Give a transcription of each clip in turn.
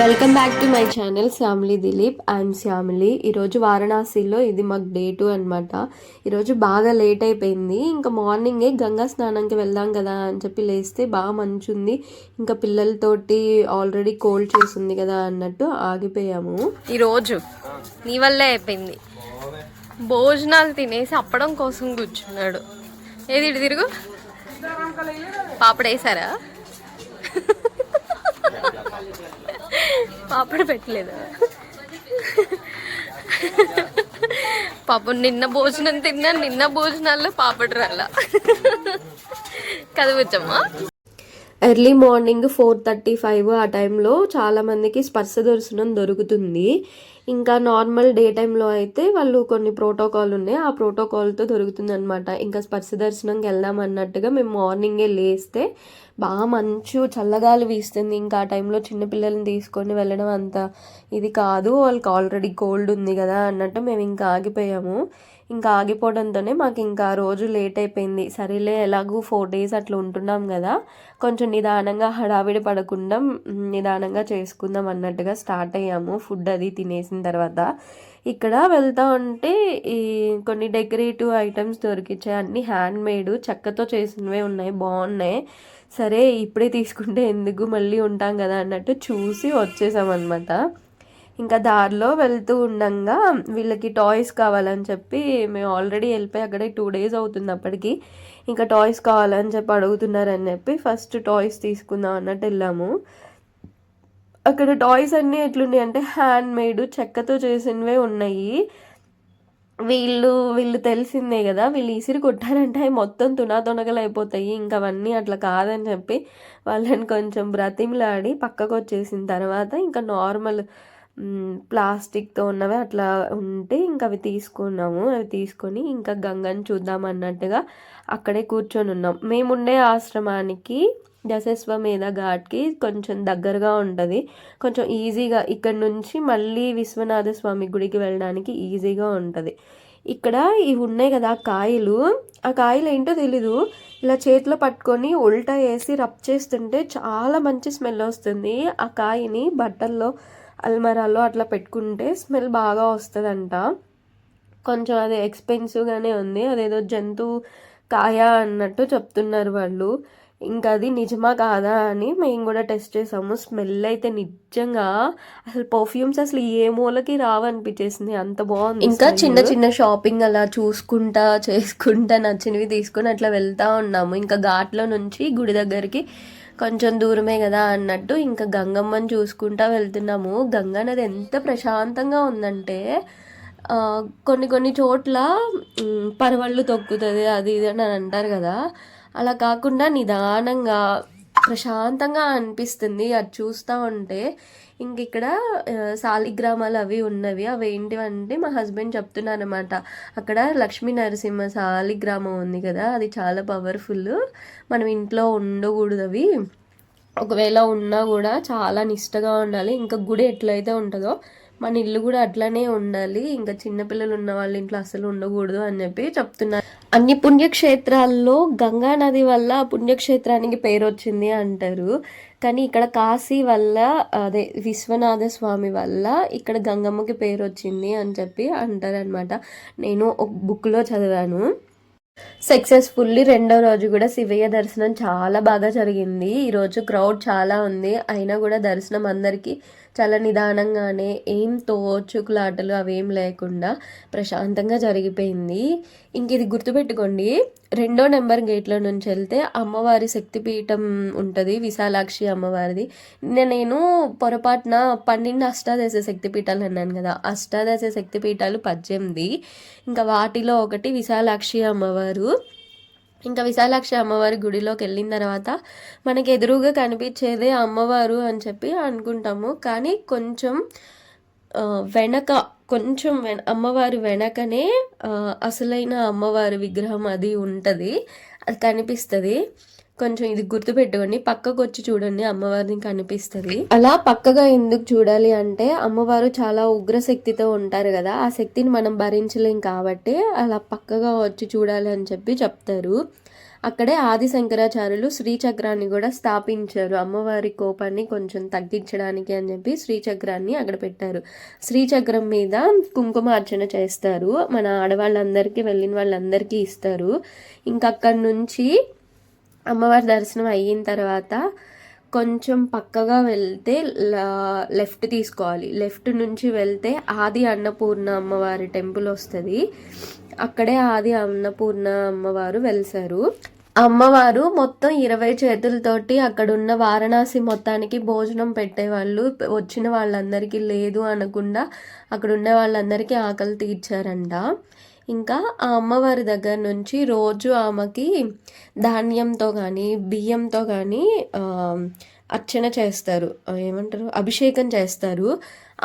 Welcome back to my channel Shyamili Dilip I'm Shyamili ఈరోజు వారణాసిలో ఇది మాకు డే టూ అనమాట ఈరోజు బాగా లేట్ అయిపోయింది. ఇంకా మార్నింగే గంగా స్నానంకి వెళ్దాం కదా అని చెప్పి లేస్తే బాగా మంచి ఉంది. ఇంకా పిల్లలతోటి ఆల్రెడీ కోల్డ్ చేసింది కదా అన్నట్టు ఆగిపోయాము. ఈరోజు నీ వల్లే అయిపోయింది. భోజనాలు తినేసి అప్పడం కోసం కూర్చున్నాడు. ఏది ఇటు తిరుగు? పాపడ వేసారా? పాపడ పెట్టలేదు. పాపం నిన్న భోజనం తిన్నా నిన్న భోజనాల్లో పాపడు రాలా. కదవచ్చమ్మా early morning four thirty five ఆ టైంలో చాలామందికి స్పర్శ దర్శనం దొరుకుతుంది. ఇంకా నార్మల్ డే టైంలో అయితే వాళ్ళు కొన్ని ప్రోటోకాల్ ఉన్నాయి. ఆ ప్రోటోకాల్తో దొరుకుతుంది అనమాట ఇంకా స్పర్శ దర్శనంకి వెళ్దాం అన్నట్టుగా మేము మార్నింగే లేస్తే బాగా మంచు చల్లగాలి వీస్తుంది. ఇంకా ఆ టైంలో చిన్నపిల్లల్ని తీసుకొని వెళ్ళడం అంత ఇది కాదు. వాళ్ళకి ఆల్రెడీ కోల్డ్ ఉంది కదా అన్నట్టు మేము ఇంకా ఆగిపోయాము. ఇంకా ఆగిపోవడంతోనే మాకు ఇంకా రోజు లేట్ అయిపోయింది. సరేలే ఎలాగూ ఫోర్ డేస్ అట్లా ఉంటున్నాం కదా. కొంచెం నిదానంగా హడావిడి పడకుండా నిదానంగా చేసుకుందాం అన్నట్టుగా స్టార్ట్ అయ్యాము. ఫుడ్ అది తినేసిన తర్వాత. ఇక్కడ వెళ్తా ఉంటే ఈ కొన్ని డెకరేటివ్ ఐటమ్స్ దొరికించాయి అన్ని హ్యాండ్ మేడ్ చెక్కతో చేసినవే ఉన్నాయి. బాగున్నాయి. సరే ఇప్పుడే తీసుకుంటే ఎందుకు మళ్ళీ ఉంటాం కదా అన్నట్టు చూసి వచ్చేసామన్నమాట. ఇంకా దారిలో వెళ్తూ ఉండంగా వీళ్ళకి టాయ్స్ కావాలని చెప్పి మేము ఆల్రెడీ వెళ్ళిపోయి అక్కడే టూ డేస్ అవుతుంది అప్పటికి. ఇంకా టాయ్స్ కావాలని చెప్పి అడుగుతున్నారని చెప్పి ఫస్ట్ టాయ్స్ తీసుకుందాం అన్నట్టు వెళ్ళాము. అక్కడ టాయ్స్ అన్నీ ఎట్లున్నాయి అంటే హ్యాండ్ మేడ్ చెక్కతో చేసినవే ఉన్నాయి. వీళ్ళు వీళ్ళు తెలిసిందే కదా వీళ్ళు ఇసిరి కొట్టారంటే అవి మొత్తం తునాతొనగలు అయిపోతాయి ఇంకా అవన్నీ అట్లా కాదని చెప్పి వాళ్ళని కొంచెం బ్రతిమలాడి పక్కకు వచ్చేసిన తర్వాత ఇంకా నార్మల్ ప్లాస్టిక్తో ఉన్నవి అట్లా ఉంటే ఇంకా అవి తీసుకున్నాము. అవి తీసుకొని ఇంకా గంగని చూద్దాం అన్నట్టుగా అక్కడే కూర్చొని ఉన్నాం మేముండే ఆశ్రమానికి దశస్వమేధ ఘాట్కి కొంచెం దగ్గరగా ఉంటుంది. కొంచెం ఈజీగా ఇక్కడ నుంచి మళ్ళీ విశ్వనాథ స్వామి గుడికి వెళ్ళడానికి ఈజీగా ఉంటుంది. ఇక్కడ ఇవి ఉన్నాయి కదా ఆ కాయలు. ఆ కాయలు ఏంటో తెలీదు. ఇలా చేతిలో పట్టుకొని ఉల్టా వేసి రబ్ చేస్తుంటే చాలా మంచి స్మెల్ వస్తుంది. ఆ కాయని బట్టల్లో అల్మరాలో అట్లా పెట్టుకుంటే స్మెల్ బాగా వస్తుందంట. కొంచెం అది ఎక్స్పెన్సివ్గానే ఉంది. అదేదో జంతువు కాయ అన్నట్టు చెప్తున్నారు వాళ్ళు. ఇంకా అది నిజమా కాదా అని మేము కూడా టెస్ట్ చేసాము. స్మెల్ అయితే నిజంగా అసలు పర్ఫ్యూమ్స్ అసలు ఏ మూలకి రావనిపించేసింది. అంత బాగుంది ఇంకా చిన్న చిన్న షాపింగ్ అలా చూసుకుంటా చేసుకుంటా నచ్చినవి తీసుకుని అట్లా వెళ్తా ఉన్నాము. ఇంకా ఘాట్లో నుంచి గుడి దగ్గరికి కొంచెం దూరమే కదా అన్నట్టు ఇంకా గంగమ్మని చూసుకుంటా వెళ్తున్నాము. గంగా నది ఎంత ప్రశాంతంగా ఉందంటే కొన్ని కొన్ని చోట్ల పరవళ్ళు తొక్కుతుంది అది ఇది అని అంటారు కదా. అలా కాకుండా నిదానంగా ప్రశాంతంగా అనిపిస్తుంది. అది చూస్తూ ఉంటే ఇంక ఇక్కడ శాలిగ్రామాలు అవి ఉన్నవి. అవి ఏంటివంటే మా హస్బెండ్ చెప్తున్నారనమాట అక్కడ లక్ష్మీ నరసింహ శాలిగ్రామం ఉంది కదా అది చాలా పవర్ఫుల్. మనం ఇంట్లో ఉండకూడదు అవి ఒకవేళ ఉన్నా కూడా చాలా నిష్టగా ఉండాలి. ఇంకా గుడి ఎట్లయితే ఉంటుందో మన ఇల్లు కూడా అట్లానే ఉండాలి. ఇంకా చిన్నపిల్లలు ఉన్న వాళ్ళ ఇంట్లో అసలు ఉండకూడదు అని చెప్పి చెప్తున్నారు అన్ని పుణ్యక్షేత్రాల్లో గంగా నది వల్ల పుణ్యక్షేత్రానికి పేరు వచ్చింది అంటారు. కానీ ఇక్కడ కాశీ వల్ల అదే విశ్వనాథ స్వామి వల్ల ఇక్కడ గంగమ్మకి పేరు వచ్చింది అని చెప్పి అంటారనమాట నేను ఒక బుక్లో చదివాను. సక్సెస్ఫుల్లీ రెండో రోజు కూడా శివయ్య దర్శనం చాలా బాగా జరిగింది. ఈరోజు క్రౌడ్ చాలా ఉంది. అయినా కూడా దర్శనం అందరికీ చాలా నిదానంగానే ఏం తోచుకులాటలు అవేం లేకుండా ప్రశాంతంగా జరిగిపోయింది. ఇంక ఇది గుర్తుపెట్టుకోండి రెండో నెంబర్ గేట్లో నుంచి వెళ్తే అమ్మవారి శక్తిపీఠం ఉంటుంది విశాలాక్షి అమ్మవారిది. నిన్న నేను పొరపాటున పన్నెండు అష్టాదశ శక్తిపీఠాలు అన్నాను కదా అష్టాదశ శక్తిపీఠాలు పద్దెనిమిది. ఇంకా వాటిలో ఒకటి విశాలాక్షి అమ్మవారు. ఇంకా విశాలాక్షి అమ్మవారి గుడిలోకి వెళ్ళిన తర్వాత మనకి ఎదురుగా కనిపించేదే అమ్మవారు అని చెప్పి అనుకుంటాము. కానీ కొంచెం వెనక కొంచెం వెన అమ్మవారి వెనకనే అసలైన అమ్మవారి విగ్రహం అది ఉంటుంది. అది కనిపిస్తుంది. కొంచెం ఇది గుర్తుపెట్టుకోండి. పక్కకు వచ్చి చూడండి అమ్మవారిని కనిపిస్తుంది అలా పక్కగా ఎందుకు చూడాలి అంటే అమ్మవారు చాలా ఉగ్రశక్తితో ఉంటారు కదా ఆ శక్తిని మనం భరించలేం కాబట్టి అలా పక్కగా వచ్చి చూడాలి అని చెప్పి చెప్తారు. అక్కడే ఆది శంకరాచార్యులు శ్రీచక్రాన్ని కూడా స్థాపించారు. అమ్మవారి కోపాన్ని కొంచెం తగ్గించడానికి అని చెప్పి శ్రీచక్రాన్ని అక్కడ పెట్టారు. శ్రీచక్రం మీద కుంకుమ అర్చన చేస్తారు. మన ఆడవాళ్ళందరికీ వెళ్ళిన వాళ్ళందరికీ ఇస్తారు. ఇంకా అక్కడి నుంచి అమ్మవారి దర్శనం అయిన తర్వాత కొంచెం పక్కగా వెళ్తే లెఫ్ట్ తీసుకోవాలి. లెఫ్ట్ నుంచి వెళ్తే ఆది అన్నపూర్ణ అమ్మవారి టెంపుల్ వస్తుంది. అక్కడే ఆది అన్నపూర్ణ అమ్మవారు వెలిసారు. అమ్మవారు మొత్తం ఇరవై చేతులతోటి అక్కడున్న వారణాసి మొత్తానికి భోజనం పెట్టేవాళ్ళు. వచ్చిన వాళ్ళందరికీ లేదు అనకుండా అక్కడ ఉన్న వాళ్ళందరికీ ఆకలి తీర్చారంట. ఇంకా ఆ అమ్మవారి దగ్గర నుంచి రోజు ఆమెకి ధాన్యంతో కానీ బియ్యంతో కానీ అర్చన చేస్తారు. ఏమంటారు? అభిషేకం చేస్తారు.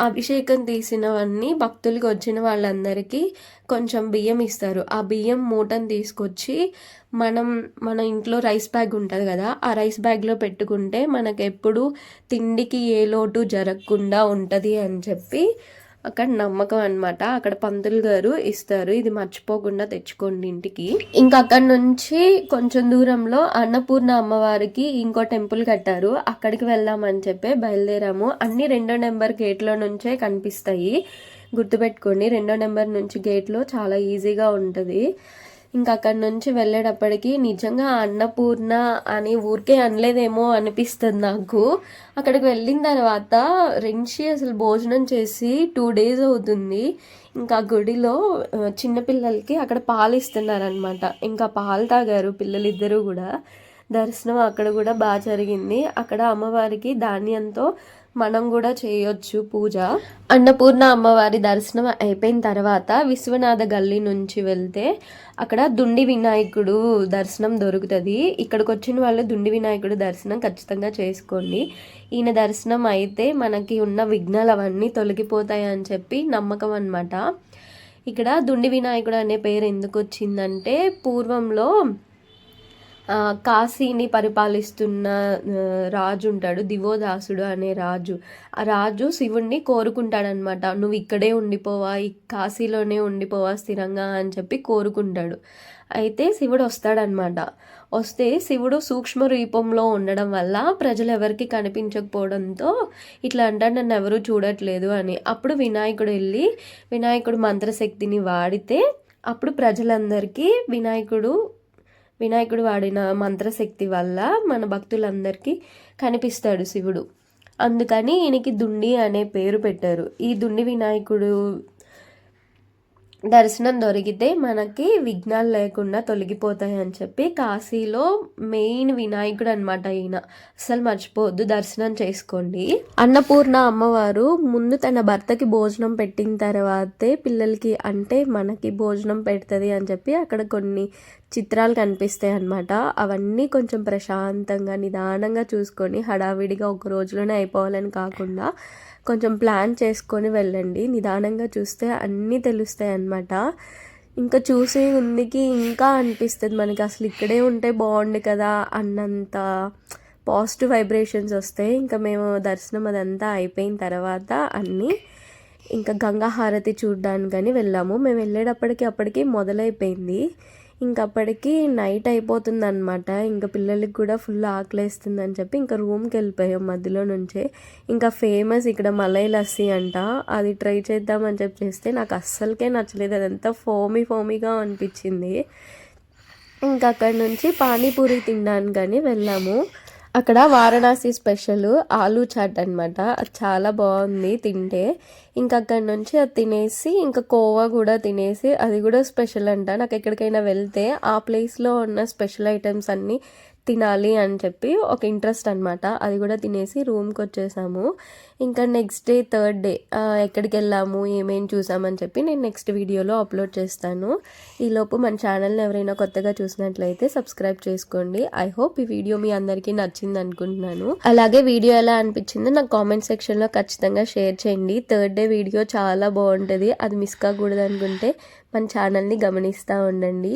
అభిషేకం తీసినవన్నీ భక్తులకి వచ్చిన వాళ్ళందరికీ కొంచెం బియ్యం ఇస్తారు. ఆ బియ్యం మూటను తీసుకొచ్చి మనం మన ఇంట్లో రైస్ బ్యాగ్ ఉంటుంది కదా ఆ రైస్ బ్యాగ్లో పెట్టుకుంటే మనకు ఎప్పుడు తిండికి ఏ లోటు జరగకుండా ఉంటుంది అని చెప్పి అక్కడ నమ్మకం అన్నమాట. అక్కడ పంతులు గారు ఇస్తారు ఇది మర్చిపోకుండా తెచ్చుకోండి ఇంటికి. ఇంకా అక్కడ నుంచి కొంచెం దూరంలో అన్నపూర్ణ అమ్మవారికి ఇంకో టెంపుల్ కట్టారు. అక్కడికి వెళ్దామని చెప్పి బయలుదేరాము. అన్ని రెండో నెంబర్ గేట్లో నుంచే కనిపిస్తాయి. గుర్తుపెట్టుకోండి రెండో నెంబర్ నుంచి గేట్లో చాలా ఈజీగా ఉంటుంది. ఇంకా అక్కడ నుంచి వెళ్ళేటప్పటికి నిజంగా అన్నపూర్ణ అని ఊరికే అనలేదేమో అనిపిస్తుంది నాకు. అక్కడికి వెళ్ళిన తర్వాత రెంచి అసలు భోజనం చేసి టూ డేస్ అవుతుంది. ఇంకా గుడిలో చిన్నపిల్లలకి అక్కడ పాలు ఇస్తున్నారనమాట ఇంకా పాలు తాగారు పిల్లలిద్దరూ కూడా. దర్శనం అక్కడ కూడా బాగా జరిగింది. అక్కడ అమ్మవారికి ధాన్యంతో మనం కూడా చేయొచ్చు పూజ. అన్నపూర్ణ అమ్మవారి దర్శనం అయిపోయిన తర్వాత విశ్వనాథ గల్లీ నుంచి వెళ్తే అక్కడ దుండి వినాయకుడు దర్శనం దొరుకుతుంది. ఇక్కడికి వచ్చిన వాళ్ళు దుండి వినాయకుడు దర్శనం ఖచ్చితంగా చేసుకోండి. ఈయన దర్శనం అయితే మనకి ఉన్న విఘ్నాలు అవన్నీ తొలగిపోతాయి అని చెప్పి నమ్మకం అన్నమాట. ఇక్కడ దుండి వినాయకుడు అనే పేరు ఎందుకు వచ్చిందంటే పూర్వంలో కాశీని పరిపాలిస్తున్న రాజు ఉంటాడు దివోదాసుడు అనే రాజు. ఆ రాజు శివుణ్ణి కోరుకుంటాడనమాట నువ్వు ఇక్కడే ఉండిపోవా ఈ కాశీలోనే ఉండిపోవా స్థిరంగా అని చెప్పి కోరుకుంటాడు. అయితే శివుడు వస్తాడనమాట వస్తే శివుడు సూక్ష్మ రూపంలో ఉండడం వల్ల ప్రజలు ఎవరికి కనిపించకపోవడంతో ఇట్లా అంటాడు నన్ను ఎవరూ చూడట్లేదు అని. అప్పుడు వినాయకుడు వెళ్ళి వినాయకుడు మంత్రశక్తిని వాడితే అప్పుడు ప్రజలందరికీ వినాయకుడు వినాయకుడు వాడిన మంత్రశక్తి వల్ల మన భక్తులందరికీ కనిపిస్తాడు శివుడు. అందుకని ఈయనకి దుండి అనే పేరు పెట్టారు. ఈ దుండి వినాయకుడు దర్శనం దొరికితే మనకి విఘ్నాలు లేకుండా తొలగిపోతాయి అని చెప్పి కాశీలో మెయిన్ వినాయకుడు అనమాట ఈయన. అసలు మర్చిపోవద్దు దర్శనం చేసుకోండి. అన్నపూర్ణ అమ్మవారు ముందు తన భర్తకి భోజనం పెట్టిన తర్వాతే పిల్లలకి అంటే మనకి భోజనం పెడుతుంది అని చెప్పి అక్కడ కొన్ని చిత్రాలు కనిపిస్తాయి అన్నమాట. అవన్నీ కొంచెం ప్రశాంతంగా నిదానంగా చూసుకొని హడావిడిగా ఒక రోజులోనే అయిపోవాలని కాకుండా కొంచెం ప్లాన్ చేసుకొని వెళ్ళండి. నిదానంగా చూస్తే అన్నీ తెలుస్తాయి అన్నమాట. ఇంకా చూసే ఉందికి ఇంకా అనిపిస్తుంది మనకి అసలు ఇక్కడే ఉంటే బాగుండు కదా అన్నంత పాజిటివ్ వైబ్రేషన్స్ వస్తాయి. ఇంకా మేము దర్శనం అదంతా అయిపోయిన తర్వాత అన్నీ ఇంకా గంగా హారతి చూడ్డానికని వెళ్ళాము. మేము వెళ్ళేటప్పటికి అప్పటికి మొదలైపోయింది. ఇంకా అప్పటికి నైట్ అయిపోతుంది అనమాట ఇంకా పిల్లలకి కూడా ఫుల్ ఆకలేస్తుంది అని చెప్పి ఇంకా రూమ్కి వెళ్ళిపోయాం మధ్యలో నుంచే. ఇంకా ఫేమస్ ఇక్కడ మలై లస్సీ అంట. అది ట్రై చేద్దామని చెప్పి చేస్తే నాకు అస్సలకే నచ్చలేదు. అదంతా ఫోమీ ఫోమీగా అనిపించింది. ఇంకా అక్కడ నుంచి పానీపూరి తినడానికని వెళ్ళాము. అక్కడ వారణాసి స్పెషల్ ఆలూ చాట్ అనమాట అది చాలా బాగుంది తింటే. ఇంకా అక్కడి నుంచి అది తినేసి ఇంకా కోవా కూడా తినేసి అది కూడా స్పెషల్ అంట. నాకు ఎక్కడికైనా వెళ్తే ఆ ప్లేస్లో ఉన్న స్పెషల్ ఐటమ్స్ అన్నీ తినాలి అని చెప్పి ఒక ఇంట్రెస్ట్ అనమాట అది కూడా తినేసి రూమ్కి వచ్చేసాము. ఇంకా నెక్స్ట్ డే థర్డ్ డే ఎక్కడికి వెళ్ళాము ఏమేమి చూసామని చెప్పి నేను నెక్స్ట్ వీడియోలో అప్లోడ్ చేస్తాను. ఈలోపు మన ఛానల్ని ఎవరైనా కొత్తగా చూసినట్లయితే సబ్స్క్రైబ్ చేసుకోండి. ఐ హోప్ ఈ వీడియో మీ అందరికీ నచ్చింది అనుకుంటున్నాను. అలాగే వీడియో ఎలా అనిపించిందో నాకు కామెంట్ సెక్షన్లో ఖచ్చితంగా షేర్ చేయండి. థర్డ్ డే వీడియో చాలా బాగుంటుంది. అది మిస్ కాకూడదు అనుకుంటే మన ఛానల్ని గమనిస్తూ ఉండండి.